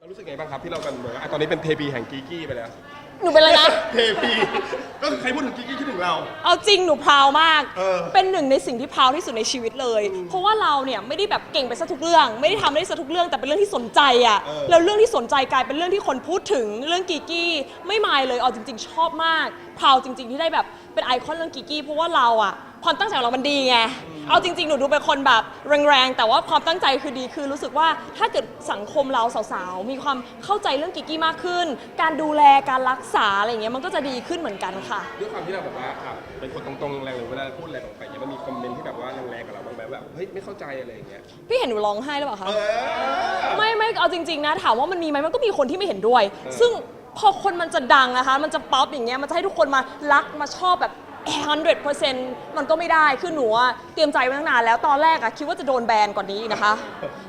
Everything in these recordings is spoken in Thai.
เรารู้สึกไงบ้างครับที่เรากันเหมือนว่าอะตอนนี้เป็นเทปีแห่งกีกี้ไปแล้ว หนูเป็นอะไรนะ เทปีก็คือใครพูดถึงกีกี้คิดถึงเรา เอาจริงหนูพราวมาก เออเป็นหนึ่งในสิ่งที่พราวที่สุดในชีวิตเลย เพราะว่าเราเนี่ยไม่ได้แบบเก่งไปซะทุกเรื่อง ไม่ได้ทำได้ซะทุกเรื่องแต่เป็นเรื่องที่สนใจอะเออ แล้วเรื่องที่สนใจกลายเป็นเรื่องที่คนพูดถึงเรื่องกีกี้ไม่มายเลยเอาจริง ๆ ชอบมากพราวจริง ๆ ที่ได้แบบเป็นไอคอนเรื่องกีกี้เพราะว่าเราอะความตั้งใจของเรามันดีไง เอาจริงๆ หนูดูเป็นคนแบบแรงๆ แต่ว่าความตั้งใจคือดีคือรู้สึกว่าถ้าเกิดสังคมเราสาวๆ มีความเข้าใจเรื่องกิกกี้มากขึ้น การดูแลการรักษาอะไรอย่างเงี้ยมันก็จะดีขึ้นเหมือนกันค่ะ ด้วยความที่เราแบบว่าอะเป็นคนตรงๆแรงๆหรือเวลาพูดอะไรออกไปเนี่ยมันมีคอมเมนต์ที่แบบว่าแรงๆกับเราบ้างไหมแบบเฮ้ยไม่เข้าใจอะไรอย่างเงี้ยพี่เห็นหนูร้องไห้หรือเปล่าคะ เออ ไม่ไม่เอาจริง ๆ นะ ถามว่ามันมีไหมมันก็มีคนที่ไม่เห็นด้วยเออซึ่งพอคนมันจะดังนะคะ มันจะป๊อปอย่างเงี้ยมันจะให้ทุกคนมารักมาชอบแบบ 100%มันก็ไม่ได้ คือหนูอะเตรียมใจไว้ตั้งนานแล้ว ตอนแรกอะคิดว่าจะโดนแบนก่อนนี้อีกนะคะ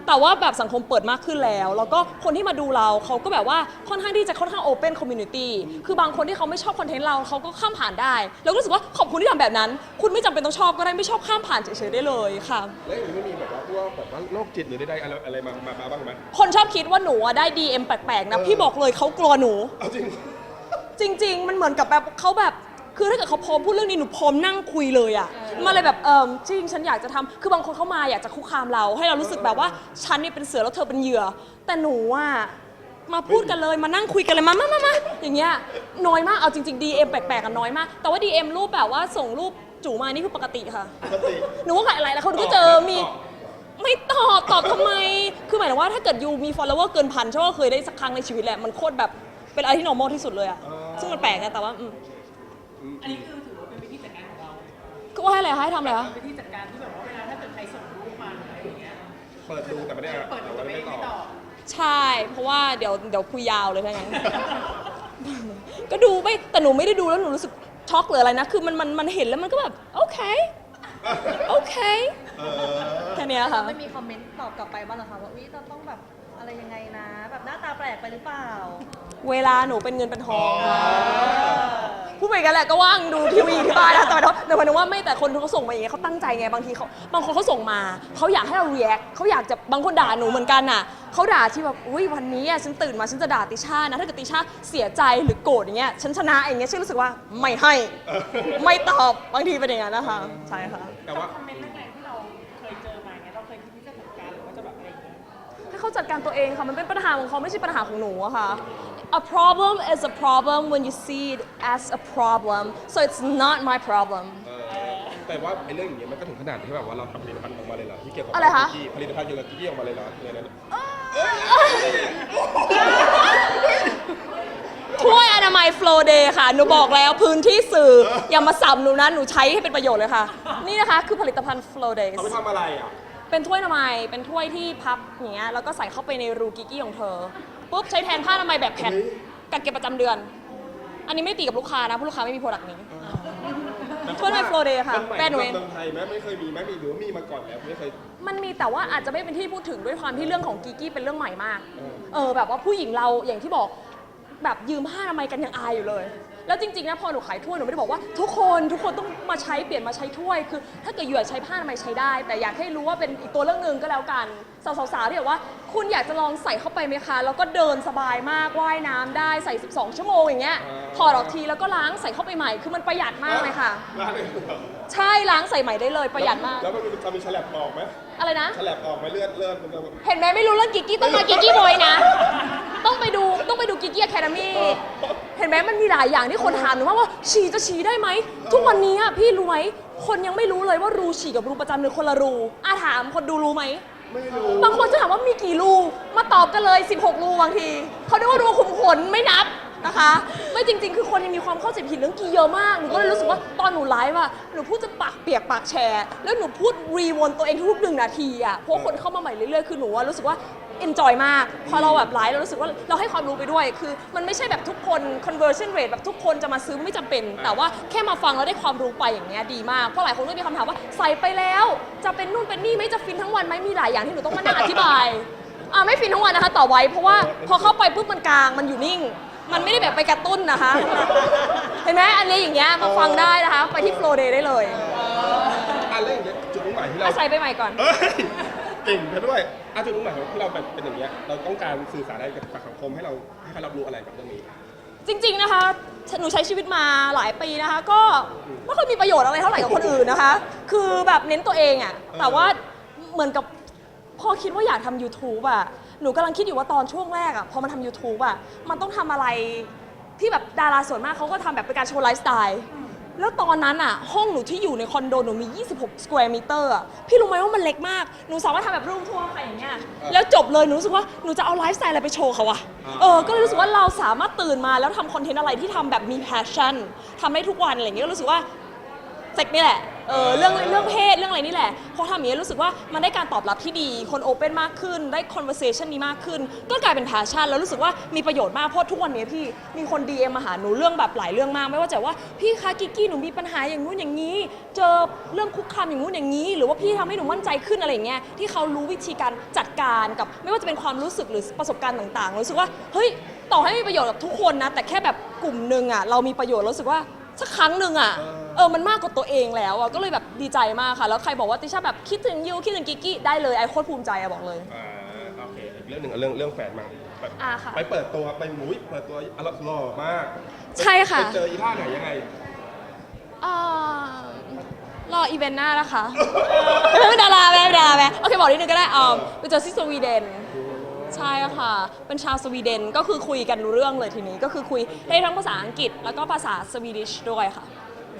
แต่ว่าแบบสังคมเปิดมากขึ้นแล้ว แล้วก็คนที่มาดูเราเขาก็แบบว่าค่อนข้างที่จะค่อนข้างโอเ n นคอมมูนิตี้ คือบางคนที่เขาไม่ชอบคอนเทนต์เราเขาก็ข้ามผ่านได้ แล้วก็รู้สึกว่าขอบคุณที่ทำแบบนั้น คุณไม่จำเป็นต้องชอบก็ได้ไม่ชอบข้ามผ่านเฉยๆได้เลยค่ะ แล้วอย่างนี้ไม่มีแบบว่าพวกแบบว่าโรคจิตหรือใดๆอะไรอะไรมามามาบ้างไหมคนชอบคิดว่าหนูอะได้ DM แปลกๆนะเออพี่บอกเลยเขากลัวหนู เอาจริง จริง ๆ มันเหมือนกับแบบเขาแบบ คือถ้าเกิดเขาพร้อมพูดเรื่องนี้หนูพร้อมนั่งคุยเลยอะมาเลยแบบเออจริงฉันอยากจะทำคือบางคนเข้ามาอยากจะคุกคามเรา ให้เรารู้สึกแบบว่าฉันนี่เป็นเสือแล้วเธอเป็นเหยื่อ แต่หนูอะมาพูดกันเลยมานั่งคุยกันเลยมามามามาอย่างเงี้ยน้อยมากเอาจริงๆ DM แปลกๆกันน้อยมาก แต่ว่า DM รูปแบบว่าส่งรูปจู่มานี่คือปกติค่ะ ปกติ หนูก็ขายอะไรแล้วเขาก็เจอมีไม่ตอบตอบทำไม คือหมายถึงว่าถ้าเกิดยูมี follower เกินพันเชื่อว่าเคยได้สักครั้งในชีวิตแหละ มันโคตรแบบเป็นอะไรที่ normal ที่สุดเลยอะอ๋อซึ่งมันแปลกนะแต่ว่าอืม อันนี้คือถือว่าเป็นวิธีจัดการของเราก็ว่าให้อะไรคะให้ทำอะไรคะวิธีจัดการที่แบบว่าเวลาถ้าเกิดใครส่งรูปมาหรืออะไรอย่างเงี้ยเปิดดูแต่ไม่ได้เปิดดูแต่ไม่ไม่ตไม่อบตอบใช่ เพราะว่าเดี๋ยวเดี๋ยวคุยยาวเลยถ้างั้น ก็ดูไม่แต่หนูไม่ได้ดูแล้วหนูรู้สึกช็อกหรืออะไรนะ คือมันมันมันเห็นแล้วมันก็แบบ โอเค โอเคเออ แค่เนี้ยค่ะ ไม่มีคอมเมนต์ตอบกลับไปบ้างเหรอคะว่าวิเราต้องแบบอะไรยังไงนะ แบบหน้าตาแปลกไปหรือเปล่า เวลาหนูเป็นเงินเป็นทอง พูดไปกันแหละก็ว่างดูทีวีที่บ้านนะแต่ว่าแต่หมายถึงว่าไม่แต่คนที่เขาส่งมาอย่างเงี้ยเขาตั้งใจไงบางทีเขาบางคนเขาส่งมาเขาอยากให้เรา react เขาอยากจะบางคนด่าหนูเหมือนกันน่ะเขาด่าที่แบบอุ้ยวันนี้อะฉันตื่นมาฉันจะด่าติช่านะถ้าเกิดติช่าเสียใจหรือโกรธอย่างเงี้ยฉันชนะอย่างเงี้ยฉันรู้สึกว่าไม่ให้ ไม่ตอบบางทีเป็นอย่างนั้นนะคะใช่ค่ะ แต่ว่า คอมเมนต์แรงๆที่เราเคยเจอมาเงี้ยเราเคยคิดที่จะจัดการหรือว่าจะแบบอะไรอย่างเงี้ย ให้เขาจัดการตัวเองค่ะ มันเป็นปัญหาของเขาไม่ใช่ปัญหาของหนูอะค่ะ A problem is a problem when you see it as a problem so it's not my problem เออแต่ว่าไอ้เรื่องอย่างเงี้ยมันก็ถึงขนาดที่แบบว่าเราทำผลิตภัณฑ์ออกมาเลยเหรอที่เกี่ยวกับอะไรคะ กีกี้ผลิตภัณฑ์เกี่ยวกับกีกี้ออกมาเลยเหรอในนั้น ถ้วยอนามัย Flow Day ค่ะ หนูบอกแล้วพื้นที่สื่อ อย่ามาสับหนูนะ หนูใช้ให้เป็นประโยชน์เลยค่ะ นี่นะคะคือผลิตภัณฑ์ Flow Days เขาไปทำอะไรอะ เป็นถ้วยอนามัย เป็นถ้วยที่พับอย่างเงี้ย แล้วก็ใส่เข้าไปในรูกิกกี้ของเธอ ปุ๊บใช้แทนผ้าอนามัยแบบแผ่นเฮ้ยกักเก็บประจำเดือน อันนี้ไม่ได้ตีกับลูกค้านะเพราะลูกค้าไม่มีโปรดักต์นี้ถ้วยอนามัย Flow Day ค่ะมันใหม่แบรนด์หนูเองเมืองไทยไหมไม่เคยมีไหมมีหรือว่ามีมาก่อนแล้วไม่เคย มันมีแต่ว่าอาจจะไม่เป็นที่พูดถึงด้วยความที่เรื่องของกีกี้เป็นเรื่องใหม่มาก เออเออแบบว่าผู้หญิงเราอย่างที่บอกแบบยืมผ้าอนามัยกันยังอายอยู่เลย แล้วจริงๆนะพอหนูขายถ้วยหนูไม่ได้บอกว่าทุกคนทุกคนต้องมาใช้เปลี่ยนมาใช้ถ้วยคือ ถ้าเกิดอยู่อยากใช้ผ้าอนามัยใช้ได้ แต่อยากให้รู้ว่าเป็นอีกตัวเรื่องหนึ่งก็แล้วกันสาวๆที่แบบว่า คุณอยากจะลองใส่เข้าไปไหมคะ แล้วก็เดินสบายมากว่ายน้ำได้ใส่ 12 ชั่วโมงอย่างเงี้ยถอดออกทีแล้วก็ล้างใส่เข้าไปใหม่คือมันประหยัดมากเลยค่ะ ร้านเลยเหรอใช่ล้างใส่ใหม่ได้เลยประหยัดมากแล้วมันจะมีฉลับออกไหมอะไรนะ ฉลับออกไหมเลือดเลือดมันจะ เห็นไหมไม่รู้เรื่องกิกกี้ต้องมากิกกี้บอยนะ ต้องไปดูต้องไป ดูกิกกี้แคนามีเห็นไหมมันมีหลายอย่างที่คนถามหนูว่าว่าฉี่จะฉี่ได้ไหม ทุกวันนี้อะพี่รู้ไหมคนยังไม่รู้เลยว่ารูฉี่กับรูประจำเดือนคนละรูอาถามคนดูรู้ไหมไม่รู้บางคนจะถามว่ามีกี่รูมาตอบกันเลย 16 รูบางทีเขาเรียกว่ารูขุมขนไม่นับนะคะ ไม่จริง ๆ คือคนยังมีความเข้าใจผิดเรื่องกีเยอะมากหนูก็เลยรู้สึกว่าตอนหนูไลฟ์อะหนูพูดจะปากเปียกปากแฉะแล้วหนูพูดรีวนตัวเองทุกๆหนึ่งนาทีอะเพราะคนเข้ามาใหม่เรื่อยๆคือหนูว่ารู้สึกว่า enjoy มาก พอเราแบบไลฟ์เรารู้สึกว่าเราให้ความรู้ไปด้วย คือมันไม่ใช่แบบทุกคน conversion rate แบบทุกคนจะมาซื้อไม่จำเป็น แต่ว่าแค่มาฟังแล้วได้ความรู้ไปอย่างเงี้ยดีมาก เพราะหลายคนก็มีคำถามว่าใส่ไปแล้ว จะเป็นนู่นเป็นนี่ไหม่จะฟินทั้งวันไหมมีหลายอย่างที่หนูต้องมานั่งอธิบายอ่าไม่ฟินทั้งวันนะคะต่อไว้เพราะว่าพอเข้าไปปุ๊บมันกลางมันอยู่นิ่ง มันไม่ได้แบบไปกระตุ้นนะคะ เห็นไหมอันนี้อย่างเงี้ยมาฟังได้นะคะ ไปที่ Flow Day ได้เลยอะแล้วอย่างเงี้ยจุดมุ่งหมายที่เราอะใส่ไปใหม่ก่อน เอ้ยเก่งกันด้วย อาจุดมุ่งหมายของที่เราแบบเป็นอย่างเงี้ยเราต้องการสื่อสารอะไรกับสังคมให้เราให้เขารับรู้อะไรกับเรื่องนี้ จริงๆนะคะ หนูใช้ชีวิตมาหลายปีนะคะ ก็ไม่ค่อยมีประโยชน์อะไรเท่าไหร่กับคนอื่นนะคะ คือแบบเน้นตัวเองอะแต่ว่าเหมือนกับพอคิดว่าอยากทำ YouTube อะหนูกำลังคิดอยู่ว่าตอนช่วงแรกอะพอมันทำ YouTube อะมันต้องทำอะไรที่แบบดาราส่วนมากเขาก็ทำแบบเป็นการโชว์ไลฟ์สไตล์แล้วตอนนั้นอะห้องหนูที่อยู่ในคอนโดหนูมี 26 square meter อะพี่รู้ไหมว่ามันเล็กมาก หนูสามารถทำแบบรูปทั่วร์ไปอย่างเงี้ย แล้วจบเลยหนูรู้สึกว่าหนูจะเอาไลฟ์สไตล์อะไรไปโชว์เขาอะอ่าเออก็เลยรู้สึกว่าเราสามารถตื่นมาแล้วทำคอนเทนต์อะไรที่ทำแบบมี passion ทำได้ทุกวันอะไรอย่างเงี้ยก็รู้สึกว่าเซ็กนี่แหละ เออเรื่องเรื่องเพศเรื่องอะไรนี่แหละ พอทำอย่างนี้ยรู้สึกว่ามันได้การตอบรับที่ดี คนโอเ n นมากขึ้น ได้ conversation นี้มากขึ้น ก็กลายเป็น passion แล้วรู้สึกว่ามีประโยชน์มาก เพราะทุกวันนี้พี่มีคน DM มาหาหนูเรื่องแบบหลายเรื่องมาก ไม่ว่าจะว่าพี่คะกิกกี้หนูมีปัญหาอย่างนู้นอย่างนี้ เจอเรื่องคุกคามอย่างนู้นอย่างนี้ หรือว่าพี่ทำให้หนูมั่นใจขึ้นอะไรอย่างเงี้ย ที่เขารู้วิธีการจัดการกับ ไม่ว่าจะเป็นความรู้สึกหรือประสบการณ์ต่างๆ รู้สึกว่า เฮ้ย ต่อให้มีประโยชน์กับทุกคนนะ แต่แค่แบบกลุ่มหนึ่งอะเรามีประโยชน์ รู้สึกว่าสักครั้งหนึ่งอะเออ มันมากกว่าตัวเองแล้วอะก็เลยแบบดีใจมากค่ะ แล้วใครบอกว่าติช่าแบบคิดถึงยูคิดถึงกิกกี้ได้เลยไอโคตรภูมิใจอะบอกเลย อ่าโอเคอีกเรื่องหนึ่งเอาเรื่องเรื่องแฟนมาไปอ่าค่ะ ไปเปิดตัวไปหมุยเปิดตัวอร่อยหล่อมากใช่ค่ะไปเจออีท่าไหนยังไงอ่ารออีเวนต์หน้านะคะไม่เป็นดาราไหมไม่เป็นดาราไหมโอเคบอกนิดนึงก็ได้อ่าไปเจอที่สวีเดน ใช่ค่ะ เป็นชาวสวีเดนก็คือคุยกันรู้เรื่องเลยทีนี้ ก็คือคุยได้ทั้งภาษาอังกฤษแล้วก็ภาษาสวีดิชด้วยค่ะ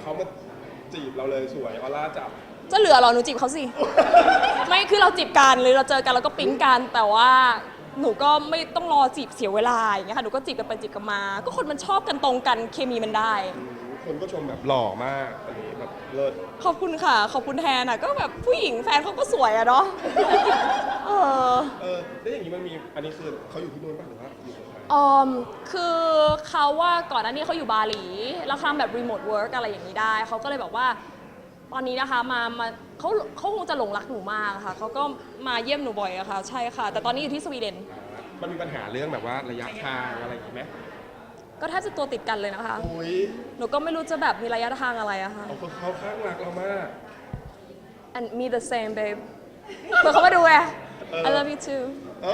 เขามาจีบเราเลยสวยออร่าจับ จะเหลือเหรอหนูจีบเขาสิ ไม่คือเราจีบกันเลยเราเจอกันแล้วก็ปิ๊งกันแต่ว่าหนูก็ไม่ต้องรอจีบเสียเวลาอย่างเงี้ยค่ะหนูก็จีบกันไปจีบกันมา ก็คนมันชอบกันตรงกันเคมีมันได้ คนก็ชมแบบหล่อมากอะไรอย่าง เงี้ยแบบเลิศขอบคุณค่ะ ขอบคุณแทนอะ ก็แบบผู้หญิงแฟนเขาก็สวยอะเนาะ เออ เออแล้วอย่างนี้มันมีอันนี้คือเขาอยู่ที่นู่นป่ะหรือว่าอยู่กับใครออมคือเขาว่าก่อนหน้านี้เขาอยู่บาหลี แล้วทำแบบรีโมทเวิร์กอะไรอย่างนี้ได้ เขาก็เลยบอกว่า ตอนนี้นะคะมามาเขาเขาคงจะหลงรักหนูมากอะค่ะ เขาก็มาเยี่ยมหนูบ่อยอะค่ะ ใช่ค่ะ แต่ตอนนี้อยู่ที่สวีเดน มันมีปัญหาเรื่องแบบว่าระยะทางอะไรอย่างงี้ไหม ก็แทบจะตัวติดกันเลยนะคะ อุ้ยหนูก็ไม่รู้จะแบบมีระยะทางอะไรอะค่ะเอาคนเขาข้างรักเรามาก and me the same babe เผื่อเขามาดูไง I love you too เอ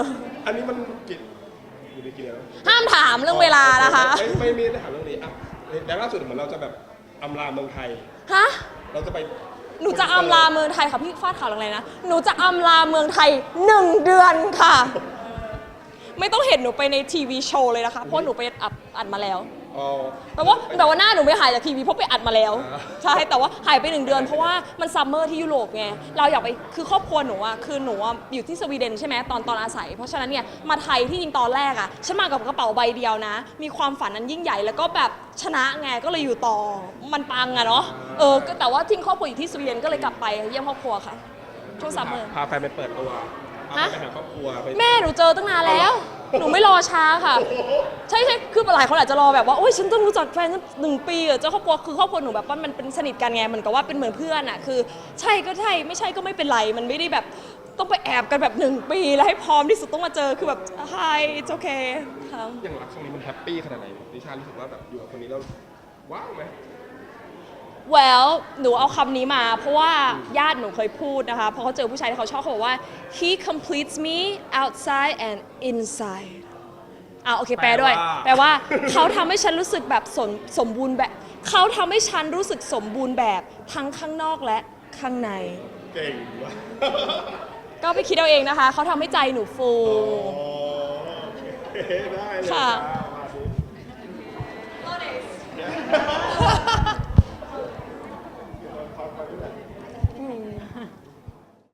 ออันนี้มันกี่อยู่ในกี่เดือนแล้วห้ามถามเรื่องเวลานะคะ ไม่ไม่ไม่ได้ถามเรื่องนี้อะแล้วล่าสุดเหมือนเราจะแบบอำลาเมืองไทย ฮะ เราจะไปหนูจะอำลาเมืองไทยค่ะพี่ฟาดข่าวแรงๆนะ หนูจะอำลาเมืองไทยหนึ่งเดือนค่ะ ไม่ต้องเห็นหนูไปในทีวีโชว์เลยนะคะ เพราะหนูไปอัดอัดมาแล้ว อ๋อ แต่ว่าแต่ว่าหน้าหนูไม่หายจากทีวีเพราะไปอัดมาแล้ว อ่า ใช่แต่ว่าหายไปหนึ่งเดือนเพราะว่ามันซัมเมอร์ที่ยุโรปไงเราอยากไปคือครอบครัวหนูอะคือหนูอะอยู่ที่สวีเดนใช่ไหมตอนตอนอาศัย เพราะฉะนั้นเนี่ยมาไทยที่จริงตอนแรกอะฉันมากับกระเป๋าใบเดียวนะ มีความฝันนั้นยิ่งใหญ่แล้วก็แบบชนะไงก็เลยอยู่ต่อมันปังอะเนาะเออก็แต่ว่าทิ้งครอบครัวอยู่ที่สวีเดนก็เลยกลับไปเยี่ยมครอบครัวค่ะช่วงซัมเมอร์ พาแฟนไปเปิดตัว พาฮะไปหาครอบครัวไปแม่หนูเจอตั้งนานแล้ว หนูไม่รอช้าค่ะ ใช่ใช่คือหลายคนอาจจะรอแบบว่าโอ้ยฉันต้องรู้จักแฟนฉันหนึ่งปีอะเจ้าครอบครัวคือครอบครัวหนูแบบว่ามันเป็นสนิทกันไงเหมือนกับว่าเป็นเหมือนเพื่อนอะคือ ใช่ก็ใช่ไม่ใช่ก็ไม่เป็นไรมันไม่ได้แบบต้องไปแอบกันแบบหนึ่งปีแล้วให้พร้อมที่สุดต้องมาเจอคือแบบ hi it's okay ค่ะ อย่างรักครั้งนี้มันแฮปปี้ขนาดไหนนิชารู้สึกว่าแบบอยู่กับคนนี้แล้วว้าวไหม well หนูเอาคำนี้มา เพราะว่าญาติหนูเคยพูดนะคะ เพราะเขาเจอผู้ชายที่เขาชอบเขาบอกว่า he completes me outside and inside อ่าโอเคแปลด้วย แปลว่าเขาทำให้ฉันรู้สึกแบบสมสมบูรณ์แบบ เขาทำให้ฉันรู้สึกสมบูรณ์แบบทั้งข้างนอกและข้างใน เก่งว่ะก็ไปคิดเอาเองนะคะ เขาทำให้ใจหนูฟู โอเคได้เลยค่ะ